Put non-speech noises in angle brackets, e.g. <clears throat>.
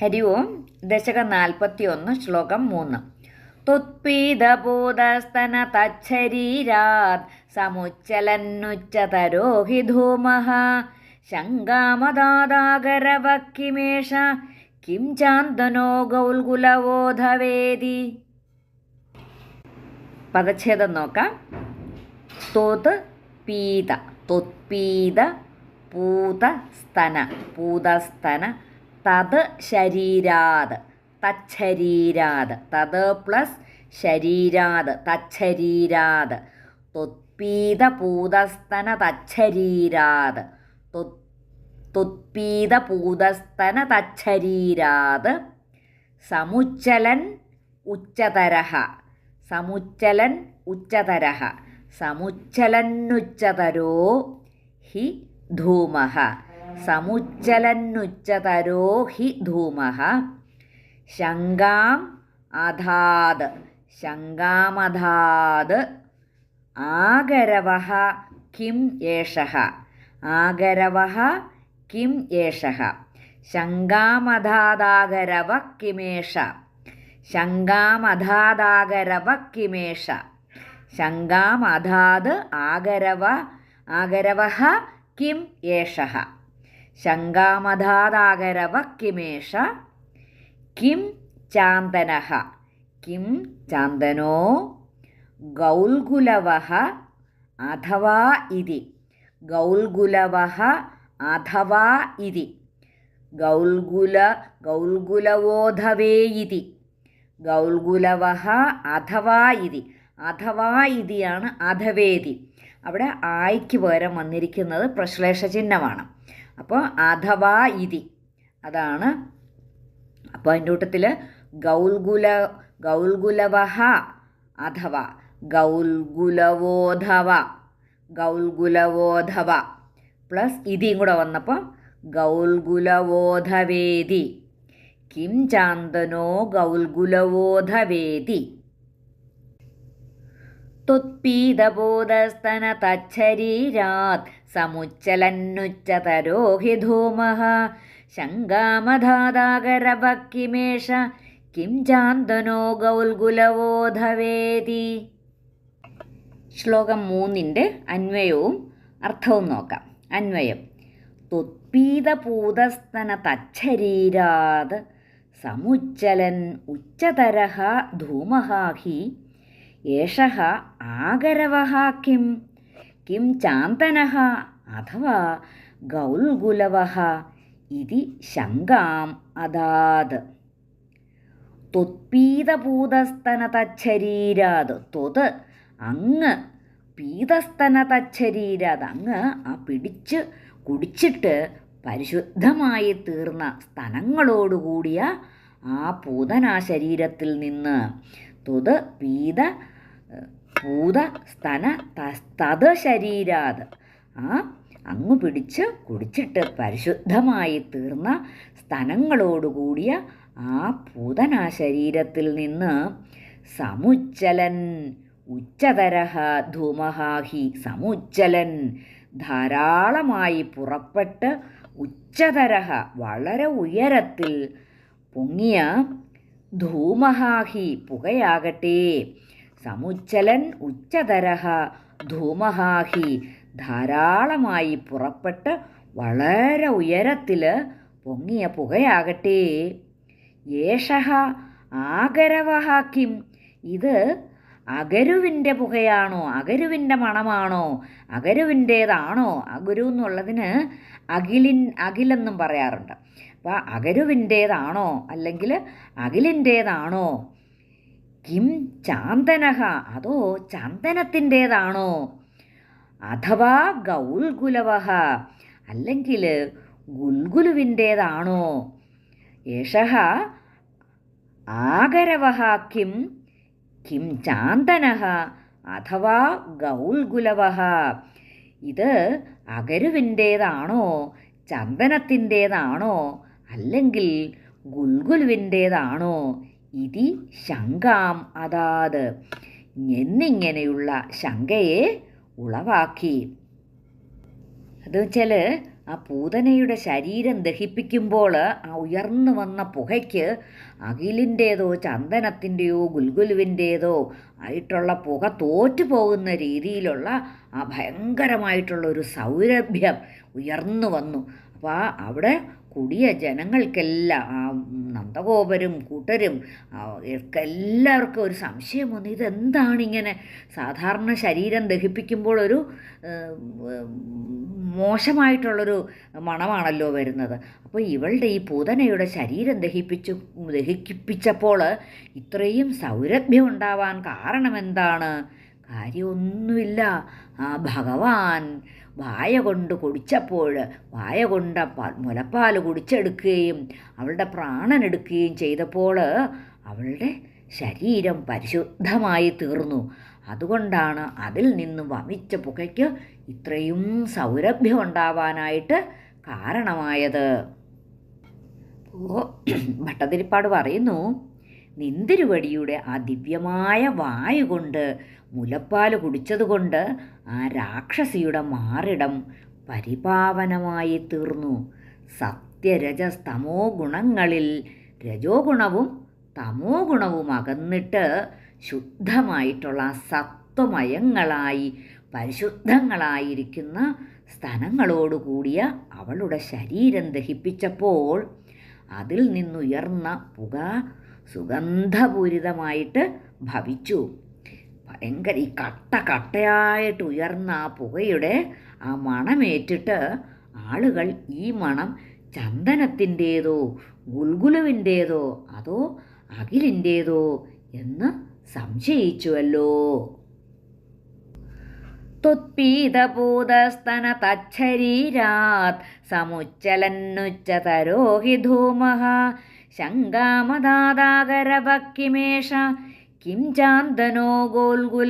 ഹരി ഓം ദശകം നാൽപ്പത്തി ഒന്ന് ശ്ലോകം മൂന്ന്. തുത്പീതഭൂതസ്തന തച്ഛരീരാത് സമുച്ചലന്നുച്ചതരോഹി ധൂമഃ ശങ്കാമദാദാകരവക്കിമേഷ കിം ചാന്തനോ ഗൗൽകുലവോധവേദി. പദച്ഛേദം നോക്കാം. തൊത് പീത തൊത്പീത പൂതസ്തന പൂതസ്തന തത് ശരീരാത്. തച്ഛരീരാത്. തത് പ്ലസ് ശരീരാത്. തച്ഛരീരാത്. തൊത്പീത പൂതസ്തന തച്ഛരീരാത്. തൊത്പീത പൂതസ്തന തച്ഛരീരാത്. സമുച്ചലൻ ഉച്ചതരഹ. സമുച്ചലൻ ഉച്ചതരഹ. സമുച്ചലന്നുച്ചതരോ ഹി ധൂമഃ സമുച്ചലന്നുച്ചതരോ ഹി ധൂമ ശങ്കാം അധാത് ശങ്കാമധാത് ആഗരവ കിം ഏഷ ആഗരവ കിം ഏഷ ശങ്കാമധാതാഗരവ കിമേഷ. ശങ്കാമധാതാഗരവ കിമേഷ. ശങ്കാമധാത് ആഗരവ ആഗരവ കിം ഏഷः ശങ്കാമധാതാഗരവ കിമേഷ കിം ചാന്തനഃ കിം ചാന്തനോ? ഗൗൽഗുലവः അഥവാ ഇതി. ഗൗൽഗുലവः അഥവാ ഇതി. ഗൗൽഗുല ഗൗൽഗുലവോധവേ ഇതി. ഗൗൽഗുലവः അഥവാ ഇതി. അഥവാ ഇതിയാണ് അഥവേതി അവിടെ ആയിക്ക് പകരം വന്നിരിക്കുന്നത് പ്രശ്ലേഷ ചിഹ്നമാണ് അപ്പോൾ അഥവാ ഇതി. അതാണ്. അപ്പോൾ അതിന്റെ കൂട്ടത്തിൽ ഗൗൽഗുല ഗൗൽഗുലവഹ അഥവാ ഗൗൽഗുലവോധവ ഗൗൽഗുലവോധവ പ്ലസ് ഇതിയും കൂടെ വന്നപ്പോൾ ഗൗൽഗുലവോധവേദി കിം ചാന്തനോ ഗൗൽഗുലവോധവേദി തുത്പീതബോധസ്തന തച്ഛരീരാത് സമുച്ചലന്നുച്ചതരോഹി ധൂമഃ ശങ്കാമധാതാകരഭക്കിമേഷ കിം ചാന്തനോ ഗൗൽഗുലവോധവേദി ശ്ലോകം മൂന്നിന്റെ അന്വയവും അർത്ഥവും നോക്കാം. അന്വയം. തുത്പീതപൂതസ്തന തച്ഛരീരാത് സമുച്ചലൻ ഉച്ചതരഹ ധൂമഹാഹി ഏഷः ആഗരവ കിം കിം ചാന്തന അഥവാ ഗൗൽഗുലവ ഇതി ശങ്കാം അദാത് ത്വത്പീതപൂതസ്തന തച്ഛരീരാത് ത്വത് അങ്ങ് പീതസ്തന തച്ഛരീരാത് അങ്ങ് ആ പിടിച്ച് കുടിച്ചിട്ട് പരിശുദ്ധമായി തീർന്ന സ്തനങ്ങളോടുകൂടിയ ആ പൂതനാ ശരീരത്തിൽ നിന്ന് ത്വത് പീത പൂത സ്തന തത് ശരീരാത്. ആ അങ്ങ് പിടിച്ച് കുടിച്ചിട്ട് പരിശുദ്ധമായി തീർന്ന സ്തനങ്ങളോടുകൂടിയ ആ പൂതന ശരീരത്തിൽ നിന്ന് സമുച്ചലൻ ഉച്ചതരഹ ധൂമഹാഹി സമുച്ചലൻ ധാരാളമായി പുറപ്പെട്ട് ഉച്ചതരഹ വളരെ ഉയരത്തിൽ പൊങ്ങിയ ധൂമഹാഹി പുകയാകട്ടെ. സമുച്ചലൻ ഉച്ചതരഹ ധൂമഹാഹി ധാരാളമായി പുറപ്പെട്ട് വളരെ ഉയരത്തിൽ പൊങ്ങിയ പുകയാകട്ടെ. യേഷഹ ആഗരവഹ കിം ഇത് അഗരുവിന്റെ പുകയാണോ? അഗരുവിന്റെ മണമാണോ? അഗരുവിന്റേതാണോ അഗുരു എന്നുള്ളതിന് അഖിലിൻ അഖിലെന്നും പറയാറുണ്ട്. അപ്പോൾ അഗരുവിന്റേതാണോ അല്ലെങ്കിൽ അഖിലിന്റേതാണോ? കിം ചാന്തനഹ അതോ ചന്ദനത്തിന്റേതാണോ? അഥവാ ഗൗൽഗുലവഹ അല്ലെങ്കിൽ ഗുൽഗുലുവിന്റേതാണോ? യഷഹ ആഗരവഹ കിം കിം ചാന്തനഹ അഥവാ ഗൗൽഗുലവഹ ഇത് അഗരുവിന്റേതാണോ ചന്ദനത്തിന്റേതാണോ? അല്ലെങ്കിൽ ഗുൽഗുലുവിന്റേതാണോ? ഇതി ശങ്കാം അതാത്. എന്നിങ്ങനെയുള്ള ശങ്കയെ ഉളവാക്കി. അത് വെച്ചാൽ ആ പൂതനയുടെ ശരീരം ദഹിപ്പിക്കുമ്പോൾ ആ ഉയർന്നു വന്ന പുകയ്ക്ക് അകിലിന്റേതോ ചന്ദനത്തിന്റെയോ ഗുൽഗുലുവിന്റേതോ ആയിട്ടുള്ള പുക തോറ്റു പോകുന്ന രീതിയിലുള്ള ആ ഭയങ്കരമായിട്ടുള്ള ഒരു സൗരഭ്യം ഉയർന്നു വന്നു. അപ്പോൾ അവിടെ കുടിയ ജനങ്ങൾക്കെല്ലാം ആ നന്ദഗോപരും കൂട്ടരും എല്ലാവർക്കും ഒരു സംശയം വന്നു. ഇതെന്താണ് ഇങ്ങനെ സാധാരണ ശരീരം ദഹിപ്പിക്കുമ്പോൾ ഒരു മോശമായിട്ടുള്ളൊരു മണമാണല്ലോ വരുന്നത്. അപ്പോൾ ഇവളുടെ ഈ പൂതനയുടെ ശരീരം ദഹിപ്പിച്ചു ദഹിപ്പിച്ചപ്പോൾ ഇത്രയും സൗരഭ്യം ഉണ്ടാവാൻ കാരണമെന്താണ്? കാര്യമൊന്നുമില്ല. ആ ഭഗവാൻ വായ കൊണ്ട് കുടിച്ചപ്പോൾ വായ കൊണ്ട് മുലപ്പാൽ കുടിച്ചെടുക്കുകയും അവളുടെ പ്രാണൻ എടുക്കുകയും ചെയ്തപ്പോൾ അവളുടെ ശരീരം പരിശുദ്ധമായി തീർന്നു. അതുകൊണ്ടാണ് അതിൽ നിന്ന് വമിച്ച പുകയ്ക്ക് ഇത്രയും സൗരഭ്യം ഉണ്ടാവാനായിട്ട് കാരണമായത് <clears throat> ഭട്ടതിരിപ്പാട് പറയുന്നു നിന്തിരുവടിയുടെ ആ ദിവ്യമായ വായു കൊണ്ട് മുലപ്പാൽ കുടിച്ചതുകൊണ്ട് ആ രാക്ഷസിയുടെ മാറിടം പരിപാവനമായി തീർന്നു. സത്യരജസ്തമോ ഗുണങ്ങളിൽ രജോ ഗുണവും തമോ ഗുണവും അകന്നിട്ട് ശുദ്ധമായിട്ടുള്ള സത്വമയങ്ങളായി പരിശുദ്ധങ്ങളായിരിക്കുന്ന സ്ഥലങ്ങളോടുകൂടിയ അവളുടെ ശരീരം ദഹിപ്പിച്ചപ്പോൾ അതിൽ നിന്നുയർന്ന പുക സുഗന്ധപൂരിതമായിട്ട് ഭവിച്ചു. ഭയങ്കര ഈ കട്ട കട്ടയായിട്ട് ഉയർന്ന ആ പുകയുടെ ആ മണമേറ്റിട്ട് ആളുകൾ ഈ മണം ചന്ദനത്തിന്റേതോ ഗുൽഗുലുവിന്റേതോ അതോ അഖിലിന്റേതോ എന്ന് സംശയിച്ചുവല്ലോ. തുത്പീതഭൂതസ്തന തച്ഛരീരാത് ധൂമഃ ശങ്കാമദാതാകരഭക്കിമേഷ കിം ചാന്തനോ ഗോൽഗുലബോധവേതി